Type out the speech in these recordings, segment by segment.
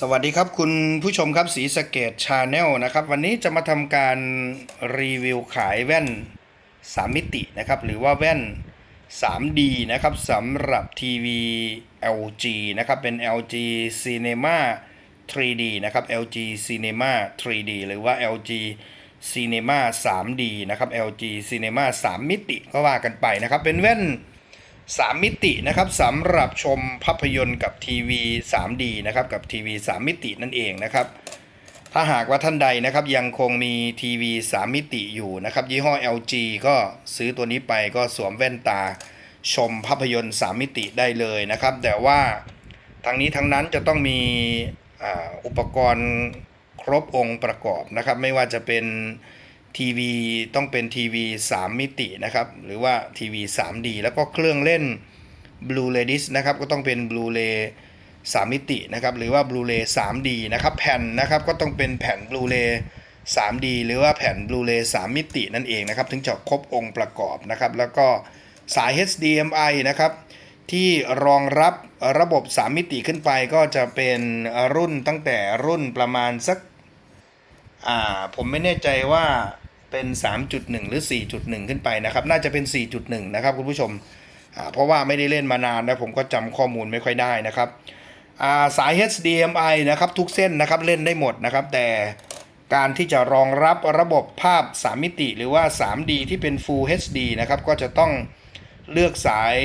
สวัสดีครับคุณผู้ชมครับสีสเกตชาแนลนะครับ วันนี้จะมาทำการรีวิวขายแว่น 3 มิตินะครับ หรือว่าแว่น 3D นะครับสำหรับทีวี LG นะครับ เป็น LG Cinema 3D นะครับ LG Cinema 3D หรือว่า LG Cinema 3D นะครับ LG Cinema 3 มิติก็ว่ากันไปนะครับ เป็นแว่น 3 มิตินะครับสำหรับชมภาพยนตร์กับทีวี 3D นะครับกับทีวี 3 มิตินั่นเองนะครับถ้าหากว่าท่านใดนะครับยังคงมีทีวี 3 มิติอยู่นะครับยี่ห้อ LG ก็ซื้อตัวนี้ไปก็สวมแว่นตาชมภาพยนตร์ 3 มิติได้เลยนะครับ แต่ว่าทั้งนี้ทั้งนั้นจะต้องมีอ,อุปกรณ์ครบองค์ประกอบนะครับ ไม่ว่าจะเป็น ทีวีต้องเป็นทีวี 3 มิตินะครับ หรือว่าทีวี 3D แล้วก็เครื่องเล่น Blu-ray disc นะครับก็ต้องเป็น Blu-ray 3 มิตินะครับหรือว่า Blu-ray 3D นะครับแผ่นนะครับก็ต้องเป็นแผ่น Blu-ray 3D หรือว่าแผ่น Blu-ray 3 มิตินั่นเองนะครับถึงจะครบองค์ประกอบนะครับแล้วก็สาย HDMI นะครับที่รองรับระบบ 3 มิติขึ้นไปก็จะเป็นรุ่นตั้งแต่รุ่นประมาณสัก อ่า ผมไม่แน่ใจว่า เป็น 3.1 หรือ 4.1 ขึ้นไปนะครับ น่าจะเป็น 4.1 นะครับคุณผู้ชม เพราะว่าไม่ได้เล่นมานานนะผมก็จำข้อมูลไม่ค่อยได้นะครับาสาย HDMI นะครับทุกเส้นนะครับเล่นได้หมดนะครับ แต่การที่จะรองรับระบบภาพ 3 มิติ หรือว่า 3D ที่เป็น Full HD นะครับก็จะต้องเลือกสาย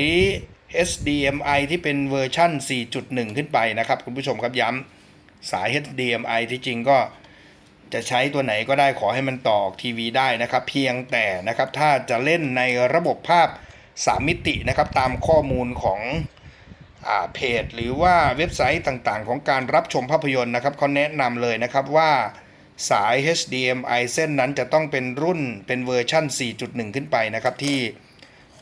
HDMI ที่เป็นเวอร์ชั่น 4.1 ขึ้นไปนะครับ คุณผู้ชมครับย้ำสาย HDMI ที่จริงก็ จะใช้ตัวไหนก็ได้ขอให้มันต่อทีวีได้นะครับ เพียงแต่นะครับถ้าจะเล่นในระบบภาพ 3 มิตินะครับตามข้อมูลของอเพจ หรือว่าเว็บไซต์ต่างๆ ของการรับชมภาพยนตร์นะครับเขาแนะนำเลยนะครับว่าสาย HDMI เส้นนั้นจะต้องเป็นรุ่นเป็นเวอร์ชั่น 4.1 ขึ้นไปนะครับที่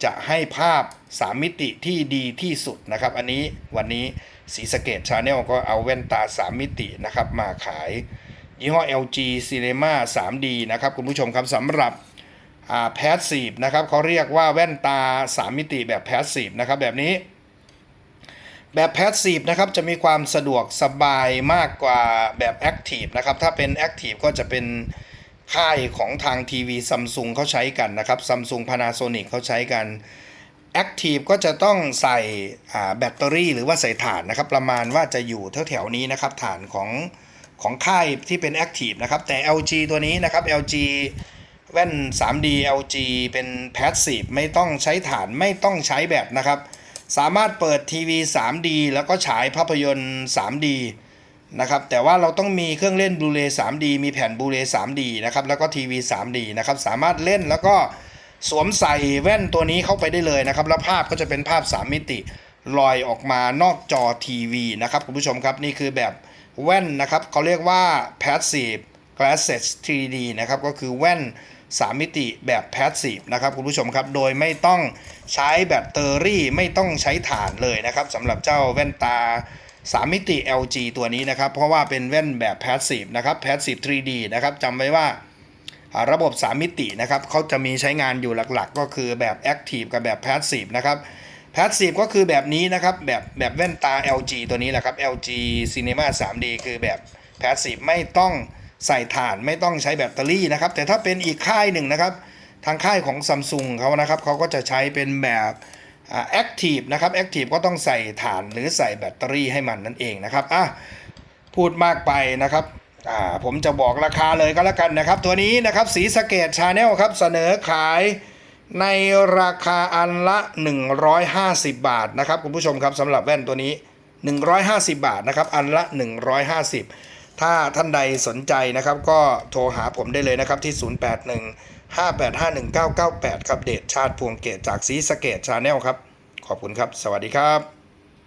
จะให้ภาพ 3 มิติที่ดีที่สุดนะครับ อันนี้วันนี้สีสเกตชาแนลก็เอาแว่นตา 3 มิตินะครับมาขาย ยี่ห้อ LG Cinema 3D นะครับคุณผู้ชมครับสำหรับอ่า Passive นะครับเขาเรียกว่าแว่นตา 3 มิติแบบ Passive นะครับแบบนี้ แบบ Passive นะครับจะมีความสะดวกสบายมากกว่าแบบ Active นะครับถ้าเป็น Active ก็จะเป็นค่ายของทางทีวีซัมซุงเขาใช้กันนะครับซัมซุง Panasonic เขาใช้กัน Active ก็จะต้องใส่แบตเตอรี่หรือว่าใส่ถ่านนะครับประมาณว่าจะอยู่แถวๆนี้นะครับถ่านของ ของค่ายที่เป็น Active นะครับ แต่ LG ตัวนี้นะครับ LG แว่น 3D LG เป็น Passive ไม่ต้องใช้ฐานไม่ต้องใช้แบตนะครับ สามารถเปิดทีวี 3D แล้วก็ฉายภาพยนตร์ 3D นะครับ แต่ว่าเราต้องมีเครื่องเล่น Blu-ray 3D มีแผ่น Blu-ray 3D นะครับ แล้วก็ทีวี 3D นะครับ สามารถเล่นแล้วก็สวมใส่แว่นตัวนี้เข้าไปได้เลยนะครับ แล้วภาพก็จะเป็นภาพ 3 มิติลอยออกมานอกจอทีวีนะครับคุณผู้ชมครับนี่คือแบบ แว่นนะครับเขาเรียกว่า passive glasses 3D นะครับก็คือแว่น 3 มิติแบบ passive นะครับคุณผู้ชมครับ โดยไม่ต้องใช้แบตเตอรี่ไม่ต้องใช้ถ่านเลยนะครับสำหรับเจ้าแว่นตา 3 มิติ LG ตัวนี้นะครับ เพราะว่าเป็นแว่นแบบ passive นะครับ passive 3D นะครับจำไว้ว่าอ่าระบบ 3 มิตินะครับเขาจะมีใช้งานอยู่หลักๆ ก็คือแบบ Active กับแบบ Passive นะครับ Passive ก็คือแบบนี้นะครับ แบบแบบแว่นตา LG ตัวนี้แหละครับ LG Cinema 3D คือแบบ Passive ไม่ต้องใส่ถ่านไม่ต้องใช้แบตเตอรี่นะครับ แต่ถ้าเป็นอีกค่ายหนึ่งนะครับ ทางค่ายของ Samsung เขานะครับเขาก็จะใช้เป็นแบบแอ่า Active นะครับ Active ก็ต้องใส่ถ่านหรือใส่แบตเตอรี่ให้มันนั่นเองนะครับอะพูดมากไปนะครับอ่าผมจะบอกราคาเลยก็แล้วกันนะครับ ตัวนี้นะครับสีสเกตชาแนลครับเสนอขาย ในราคาอันละ 150 บาทนะครับคุณผู้ชมครับสำหรับแว่นตัวนี้ 150 บาทนะครับอันละ 150 ถ้าท่านใดสนใจนะครับ ก็โทรหาผมได้เลยนะครับที่ 081 5851998 ครับเดชชาติพวงเกตจากสีสเกตชาแนลครับ ขอบคุณครับ สวัสดีครับ